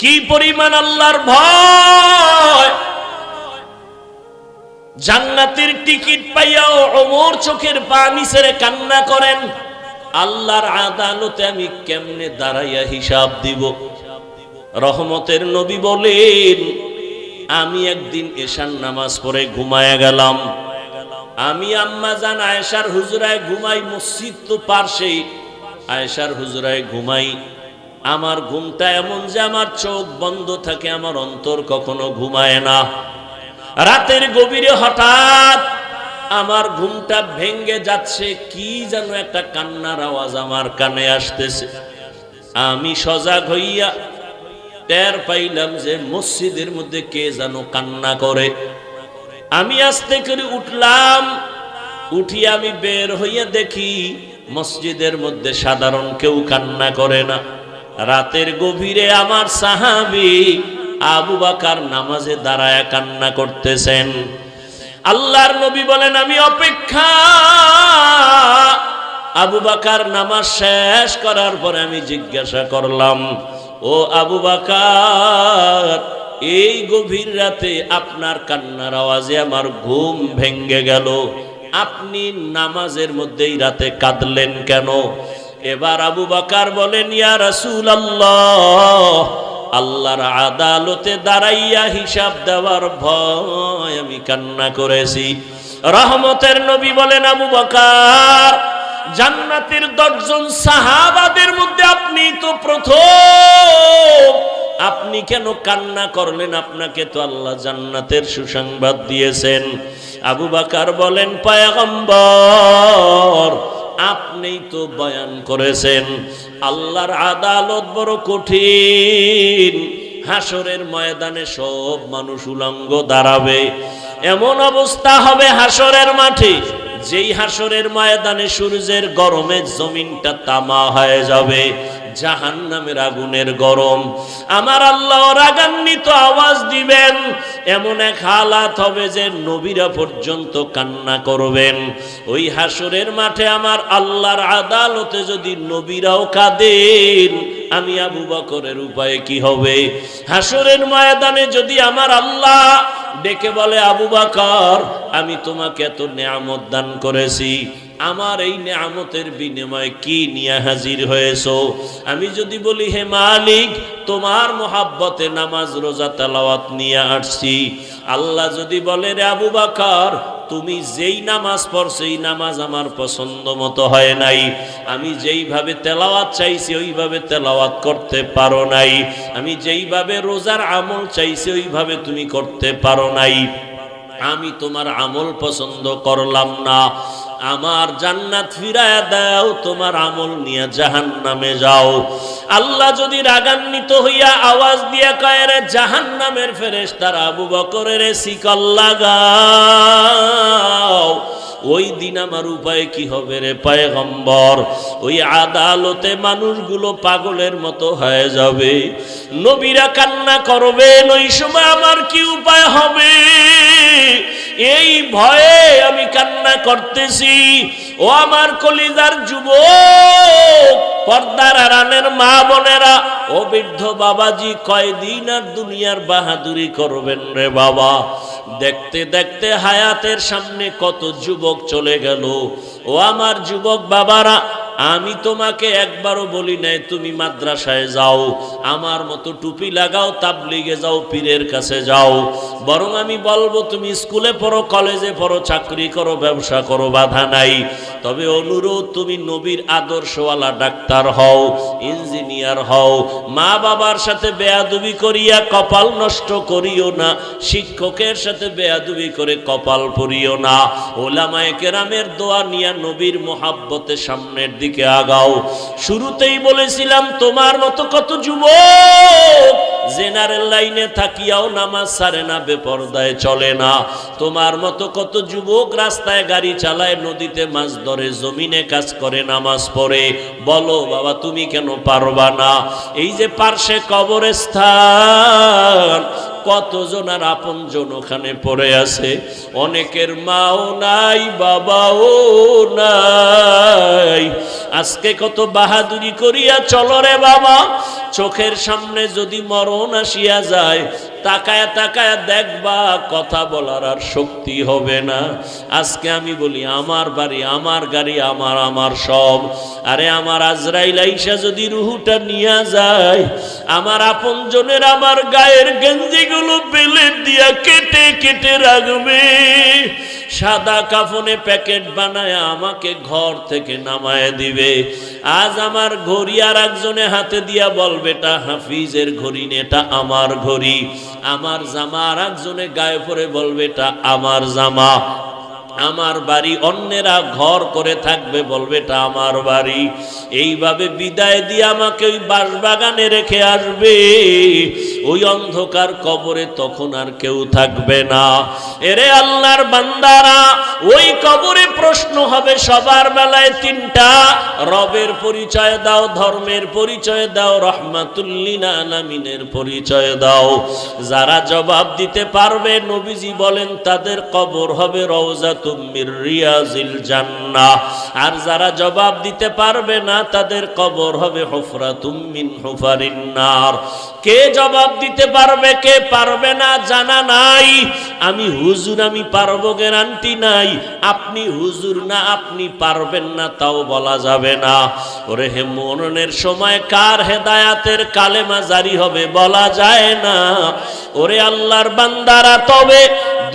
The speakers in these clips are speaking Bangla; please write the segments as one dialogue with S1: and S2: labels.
S1: কি পরিমাণ আল্লাহর ভয়? জান্নাতের টিকিট পাইয়াও অমর চোখের পানি ছেড়ে কান্না করেন। আল্লাহর আদালতে আমি কেমনে দাঁড়াইয়া হিসাব দিব? রহমতের নবী বলেন, আমি একদিন এশার নামাজ পড়ে ঘুমায়া গেলাম। আমি আম্মা জান আয়েশার হুজরায় ঘুমাই, মসজিদ তো পার্শ্বেই আয়েশার হুজরায় ঘুমাই আমার ঘুমটা এমন যে আমার চোখ বন্ধ থাকে, আমার অন্তর কখনো ঘুমায় না। রাতের গভীরে হঠাৎ আমার ঘুমটা ভেঙ্গে যাচ্ছে, কি যেন একটা কান্নার আওয়াজ আমার কানে আসতেছে। আমি সজাগ হইয়া টের পাইলাম যে মসজিদের মধ্যে কে যেন কান্না করে। আমি আস্তে করে উঠলাম উঠি আমি বের হইয়া দেখি মসজিদের মধ্যে সাধারণ কেউ কান্না করে না। রাতের গভীরে আমার সাহাবি আবু বাকার নামাজে দাঁড়ায় কান্না করতেছেন। আল্লাহর নবী বলেন, আমি অপেক্ষা। আবু বাকার নামাজ শেষ করার পরে আমি জিজ্ঞাসা করলাম, ও আবু বাকার, এই গভীর রাতে আপনার কান্নার আওয়াজে আমার ঘুম ভেঙ্গে গেল। আপনি নামাজের মধ্যেই রাতে কাঁদলেন কেন? এবার আবু বাকার বলেন, ইয়া রাসূল আল্লাহ আল্লাহর আদালতে দাঁড়াইয়া হিসাব দেওয়ার ভয় আমি কান্না করেছি। রহমতের নবী বলেন, আবু বকার, জান্নাতের দশজন সাহাবাদের মধ্যে আপনি তো প্রথম। আপনি কেন কান্না করলেন? আপনাকে তো আল্লাহ জান্নাতের সুসংবাদ দিয়েছেন। আবু বাকার বলেন, পায়গম্বর আপনিই তো বয়ান করেছেন। আল্লাহর আদালত বড় কঠিন। হাসরের ময়দানে সব মানুষ উলঙ্গ দাঁড়াবে। এমন অবস্থা হবে হাসরের মাঠে, যেই হাসরের ময়দানে সূর্যের গরমে জমিনটা তামা হয়ে যাবে। জাহান নামের আগুনের গরম। আমার আল্লাহ রাগান্বিত আওয়াজ দিবেন, এমন এক হালাত হবে যে নবীরা পর্যন্ত কান্না করবেন। ওই হাসরের মাঠে আমার আল্লাহর আদালতে যদি নবীরাও কাঁদেন আমি আবু বকরের উপায়ে কি হবে? হাসরের ময়দানে যদি আমার আল্লাহ ডেকে বলে, আবু বাকর, আমি তোমাকে এত নেয়ামত দান করেছি, আমার এই নেয়ামতের বিনিময়ে কি নিয়ে হাজির হয়েছো? আমি যদি বলি, হে মালিক, তোমার মোহাব্বতে নামাজ, রোজা, তেলাওয়াত নিয়ে আসছি। আল্লাহ যদি বলে, রে আবু বাকর তুমি যেই নামাজ পড় সেই নামাজ আমার পছন্দ মতো হয় নাই। আমি যেইভাবে তেলাওয়াত চাইছি, ওইভাবে তেলাওয়াত করতে পারো নাই। আমি যেইভাবে রোজার আমল চাইছি, ওইভাবে তুমি করতে পারো নাই। আমি তোমার আমল পছন্দ করলাম না। আমার জান্নাত ফিরায় দাও, তোমার আমল নিয়ে জাহান নামে যাও। আল্লাহ যদি রাগান্বিত হইয়া আওয়াজ দিয়া কয় রে জাহান নামের ফেরেস তার আবু বকরের শিকল লাগাও। ওই দিন আমার উপায় কি হবে রে পায়গম্বর? ওই আদালতে মানুষগুলো পাগলের মতো হয়ে যাবে। নবীরা কান্না করবেন, ওই সময় আমার কি উপায় হবে? এই ভয়ে আমি কান্না করতেছি। ও আমার কলিজার যুব পর্দার আরানের মা বোনেরা, ও বৃদ্ধ বাবাজি কয়দিন আর দুনিয়ার বাহাদুরি করবেন রে বাবা? দেখতে দেখতে হায়াতের সামনে কত যুবক চলে গেল। ও আমার যুবক বাবারা আমি তোমাকে একবারও বলি নাই, তুমি মাদ্রাসায় যাও, আমার মতো টুপি লাগাও, তাবলিগে যাও, পীরের কাছে যাও। বরং আমি বলব, তুমি স্কুলে পড়ো, কলেজে পড়ো, চাকরি করো, ব্যবসা করো, বাধা নাই। তবে অনুরোধ, তুমি নবীর আদর্শওয়ালা ডাক্তার হও, ইঞ্জিনিয়ার হও, মা বাবার সাথে বেয়াদুবি করিয়া কপাল নষ্ট করিও না, শিক্ষকের সাথে বেয়াদুবি করে কপাল পরিও না। ওলামায়ে কেরামের দোয়া নিয়া নবীর মোহাব্বতে সামনের দিকে আগাও। শুরুতেই বলেছিলাম, তোমার মতো কত যুবক জেনারেল লাইনে থাকিয়াও নামাজ সারে না, বেপরদায় চলে না। তোমার মতো কত যুবক রাস্তায় গাড়ি চালায়, নদীতে মাছ ধরে, জমিনে কাজ করে, নামাজ পড়ে। বলো, বাবা, তুমি কেন পারবা না? এই যে পার্শ্বে কবরস্থান কতজন আর আপন জন ওখানে পড়ে আছে? অনেকের মাও নাই, বাবাও নাই। আজকে কত বাহাদুরি করিয়া চলো রে বাবা। চোখের সামনে যদি মরণ আসিয়া যায় তাকায় তাকায় দেখবা, কথা বলার আর শক্তি হবে না। আজকে আমি বলি, আমার বাড়ি, আমার গাড়ি, আমার আমার সব। আরে আমার আজরাইল আইসা যদি রুহুটা নিয়ে যায়, আমার আপনজনের আমার গায়ের গেঞ্জিগুলো পেলে দিয়া কেটে কেটে রাখবে। সাদা কাফনে প্যাকেট বানায় আমাকে ঘর থেকে নামায় দিবে। আজ আমার ঘড়ি আর একজনে হাতে দিয়া বলবে এটা হাফিজের ঘড়ি নেটা আমার ঘড়ি। আমার জামা আর একজনে গায়ে পরে বলবে এটা আমার জামা। আমার বাড়ি, অন্যেরা ঘর করে থাকবে, বলবে, এটা আমার বাড়ি। এইভাবে বিদায় দিয়ে আমাকে ওই বাঁশবাগানে রেখে আসবে। ওই অন্ধকার কবরে তখন আর কেউ থাকবে না। এরে আল্লাহর বান্দারা, ওই কবরে প্রশ্ন হবে সবার বেলায় তিনটা। রবের পরিচয় দাও, ধর্মের পরিচয় দাও রহমাতুল্লিনা আলামিনের পরিচয় দাও। যারা জবাব দিতে পারবে, নবীজি বলেন, তাদের কবর হবে রওজা আর যারা জবাব দিতে পারবে না, তাদের কবর হবে হুফরা তুমিন হুফারিন নার। কে জবাব দিতে পারবে, কে পারবে না, জানা নাই। আমি হুজুর, আমি পারব গ্যারান্টি নাই। আপনি হুজুর না, আপনি পারবেন না, তাও বলা যাবে না। ওরে হে মরণের সময় কার হেদায়াতের কালেমা জারি হবে বলা যায় না। ওরে আল্লাহর বান্দারা, তবে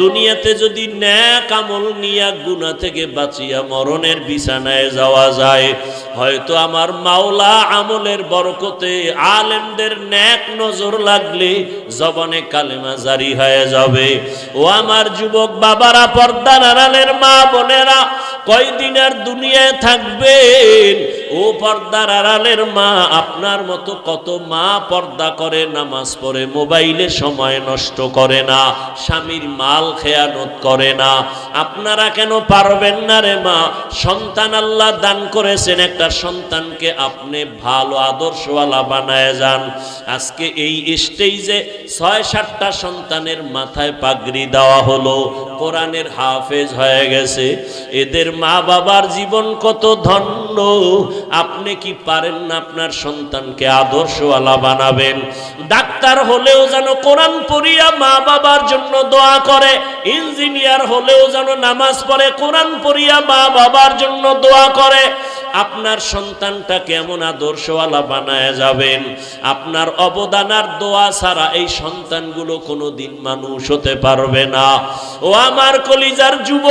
S1: দুনিয়াতে যদি ন্যাক আমল নিয়া গুণা থেকে বাঁচিয়া মরণের বিছানায় যাওয়া যায়, হয়তো আমার মাওলা আমলের বরকতে আলেমদের ন্যাক নজর লাগলে জবনে কালেমা জারি হয়ে যাবে। ও আমার যুবক বাবারা, পর্দা নারালের মা বোনেরা কয়দিন আর দুনিয়ায় থাকবেন? ও পর্দার আড়ালের মা, আপনার মতো কত মা পর্দা করে, নামাজ পড়ে, মোবাইলে সময় নষ্ট করে না, স্বামীর মাল খেয়ানত করে না। আপনারা কেন পারবেন না রে মা? সন্তান আল্লাহ দান করেছেন, একটা সন্তানকে আপনি ভালো আদর্শওয়ালা বানায় যান। আজকে এই স্টেজে ছয়, সাতটা সন্তানের মাথায় পাগড়ি দেওয়া হলো, কোরআনের হাফেজ হয়ে গেছে। এদের মা বাবার জীবন কত ধন্য। আপনি কি পারেন না আপনার সন্তানকে আদর্শওয়ালা বানাবেন? ডাক্তার হলেও যেন কোরআন পড়িয়া মা বাবার জন্য দোয়া করে, ইঞ্জিনিয়ার হলেও যেন নামাজ পড়ে, কোরআন পড়িয়া মা বাবার জন্য দোয়া করে। আপনার সন্তানটা কেমন আদর্শওয়ালা বানায় যাবেন? আপনার অবদান আর দোয়া ছাড়া এই সন্তানগুলো কোনো দিন মানুষ হতে পারবে না। ও আমার কলিজার যুব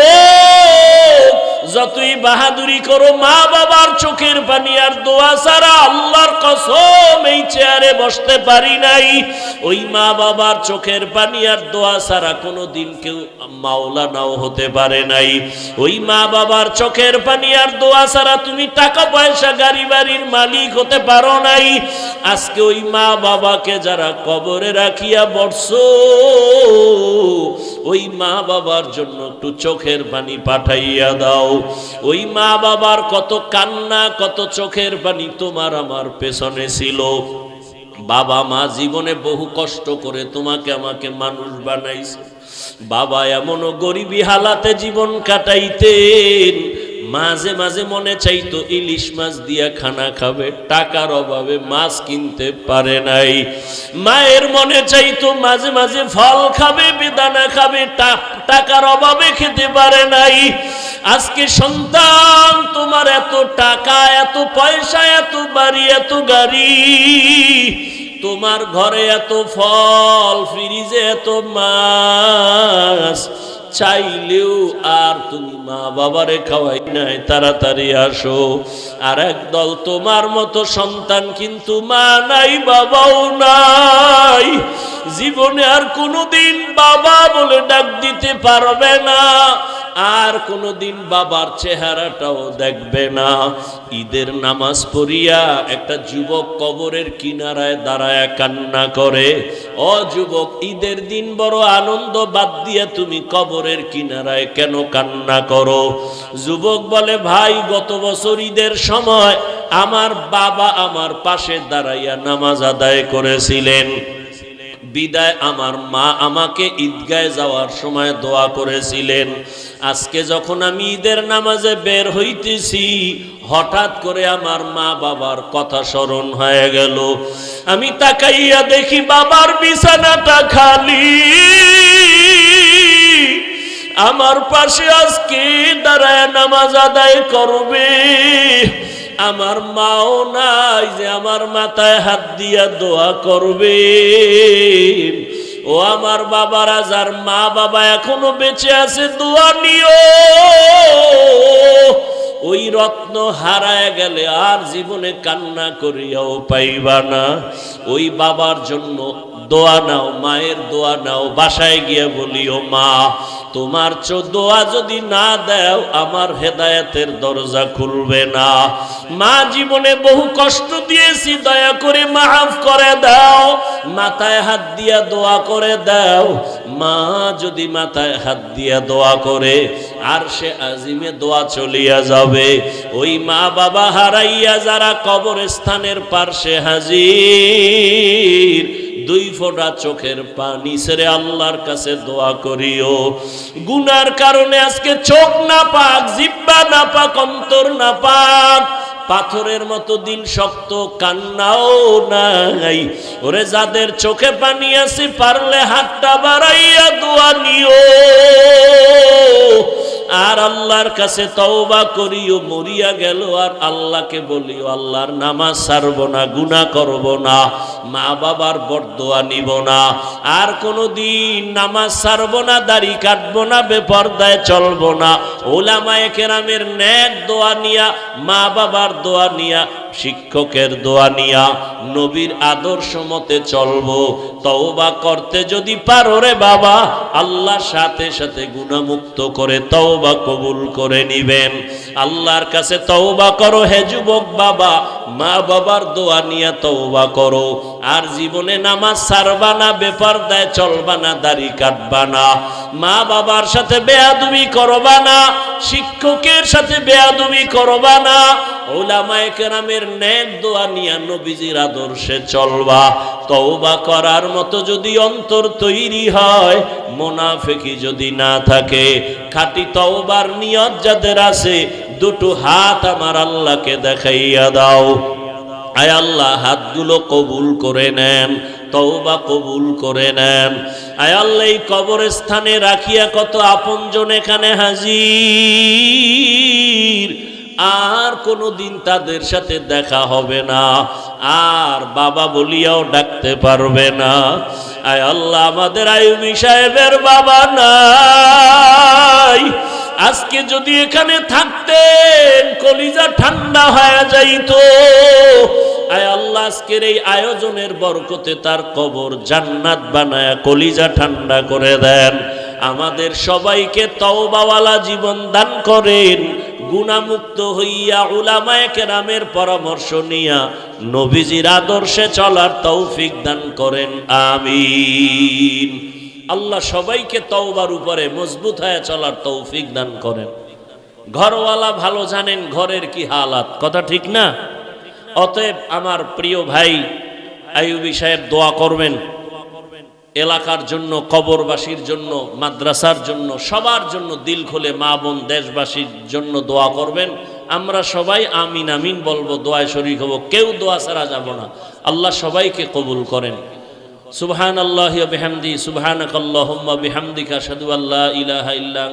S1: যতই বাহাদুরি করো, মা বাবার চোখের পানি আর দোয়া ছাড়া আল্লাহর কসম এই চেয়ারে বসতে পারি নাই। ওই মা বাবার চোখের পানি আর দোয়া ছাড়া কোনো দিন কেউ মাওলা নাও হতে পারে নাই। ওই মা বাবার চোখের পানি আর দোয়া ছাড়া তুমি টাকা পয়সা গাড়ি বাড়ির মালিক হতে পারো নাই। আজকে ওই মা বাবাকে যারা কবরে রাখিয়া বর্ষ ওই মা বাবার জন্য একটু চোখের পানি পাঠাইয়া দাও। ওই মা বাবার কত কান্না, কত চোখের বাণী তোমার আমার পেছনে ছিল। বাবা মা জীবনে বহু কষ্ট করে তোমাকে আমাকে মানুষ বানাইছে। বাবা এমনও গরিবী হালাতে জীবন কাটাইতেন। মাঝে মাঝে মনে চাইতো ইলিশ মাছ দিয়া খানা খাবে, টাকার অভাবে মাছ কিনতে পারে নাই। মায়ের মনে চাইতো মাঝে মাঝে ফল খাবে, বেদানা খাবে টাকার অভাবে খেতে পারে নাই। আজকে সন্তান, তোমার এত টাকা, এত পয়সা, এত বাড়ি, এত গাড়ি, তোমার ঘরে এত ফল ফ্রিজে এত মাছ চাইলেও আর তুমি মা বাবারে খাওয়াই নাই, তাড়াতাড়ি আসো। আর একদল তোমার মতো সন্তান কিন্তু মা নাই, বাবাও নাই। জীবনে আর কোনোদিন বাবা বলে ডাক দিতে পারবে না। আর কোনোদিন বাবার চেহারাটাও দেখবে না। ঈদের নামাজ পড়িয়া একটা যুবক কবরের কিনারায় দাঁড়ায় কান্না করে, ও যুবক, ঈদের দিন বড় আনন্দ বাদ দিয়ে তুমি কবরের কিনারায় কেন কান্না করো? যুবক বলে, ভাই, গত বছর ঈদের সময় আমার বাবা আমার পাশে দাঁড়াইয়া নামাজ আদায় করেছিলেন। বিদায়, আমার মা আমাকে ঈদগায় যাওয়ার সময় দোয়া করেছিলেন। আজকে যখন আমি ঈদের নামাজে বের হইতেছি, হঠাৎ করে আমার মা বাবার কথা স্মরণ হয়ে গেল। আমি তাকাইয়া দেখি বাবার বিছানাটা খালি। আমার পাশে আজকে দাঁড়ায় নামাজ আদায় করবে। আমার মাও নাই যে আমার মাথায় হাত দিয়া দোয়া করবে। ও আমার বাবারা যার মা বাবা এখনও বেঁচে আছে, দোয়া নিও। ওই রত্ন হারায় গেলে আর জীবনে কান্না করিয়াও পাইবা না। ওই বাবার জন্য দোয়া নাও, মায়ের দোয়া নাও, বাসায় গিয়ে বলিও, মা, তোমার চো দোয়া যদি না দাও, আমার হেদায়েতের দরজা খুলবে না। মা, জীবনে বহু কষ্ট দিয়েছি, দয়া করে মাফ করে দাও। মাথায় হাত দিয়া দোয়া করে দাও। মা, যদি মাথায় হাত দিয়া দোয়া করে আর সে আজিমে দোয়া চলিয়া যাবে। ওই মা বাবা হারাইয়া যারা কবরস্থানের পার্শ্বে হাজির, দুই ফোঁটা চোখের পানি ছেড়ে আল্লাহর কাছে দোয়া করিও। গুনার কারণে আজকে চোখ না পাক জিব্বা না পাক অন্তর না পাক পাথরের মতো দিল শক্ত, কান্নাও নাই। ওরে যাদের চোখে পানি আছে, পারলে হাতটা বাড়াইয়া দোয়া নিও। আর আল্লাহর কাছে তওবা করিও, মরিয়া গেল, আর আল্লাহকে বলিও, আল্লাহর নামাজ সারব না গুণা করব না মা বাবার বরদোয়া নিব না, আর কোনো দিন নামাজ সারব না, দাড়ি কাটব না, বেপর্দায় চলব না। ওলামায়ে কেরামের ন্যাক দোয়া নিয়া মা বাবার দোয়া নিয়া শিক্ষকের দোয়া নিয়া নবীর আদর্শ মতে চলবো, তওবা করতে যদি পারো রে বাবা আল্লাহর সাথে সাথে গুণামুক্ত করে তওবা কবুল করে নিবেন। আল্লাহর কাছে তওবা করো হে যুবক বাবা মা বাবার দোয়া নিয়া তওবা করো। আর জীবনে নামাজ সারবা না বেপার দেয় চলবা না, দাড়ি কাটবা না। মা বাবার সাথে বেয়াদুবি করবা না, শিক্ষকের সাথে বেয়াদুবি করবা না। ওলামায়ে কেরামের ন্যাক দোয়া নিয়া নবীজির আদর্শে চলবা, তওবা করার মতো যদি অন্তর তৈরি হয়, মোনাফেকি যদি না থাকে, খাঁটি তওবার নিয়ত যাদের আছে, দুটো হাত আমার আল্লাহকে দেখাইয়া দাও। আয় আল্লাহ, হাতগুলো কবুল করে নেন, তওবা কবুল করে নেন। আয় আল্লাহ, এই রাখিয়া কত আপনজন এখানে হাজির। আর কোনো দিন তাদের সাথে দেখা হবে না। আর বাবা বলিয়াও ডাকতে পারবে না। আয় আল্লাহ, আমাদের আয়ুবী সাহেবের বাবা নাই। আজকে যদি এখানে থাকতেন, কলিজা ঠান্ডা হয়ে যাইত। আয় আল্লাহ, আজকের এই আয়োজনের বরকতে তার কবর জান্নাত বানায়া কলিজা ঠান্ডা করে দেন। আমাদের সবাইকে তওবাওয়ালা জীবন দান করেন। গুণামুক্ত হইয়া উলামায়ে কেরামের পরামর্শ নিয়া নবীজির আদর্শে চলার তৌফিক দান করেন, আমিন। আল্লাহ সবাইকে তওবার উপরে মজবুত হয়ে চলার তৌফিক দান করেন। ঘরওয়ালা ভালো জানেন ঘরের কি হালাত, কথা ঠিক না? অতএব আমার প্রিয় ভাই আইয়ুবী সাহেব দোয়া করবেন। এলাকার জন্য, কবরবাসীর জন্য, মাদ্রাসার জন্য, সবার জন্য দিল খুলে মা বোন দেশবাসীর জন্য দোয়া করবেন। আমরা সবাই আমিন আমিন বলব, দোয়ায় শরীর হব, কেউ দোয়া ছাড়া যাব না। আল্লাহ সবাইকে কবুল করেন। সুবহান আল্লাহ বিহামদি সুবহানাক আল্লাহুম্মা বিহামদিকা, আশহাদু আল্লা ইলাহা ইল্লা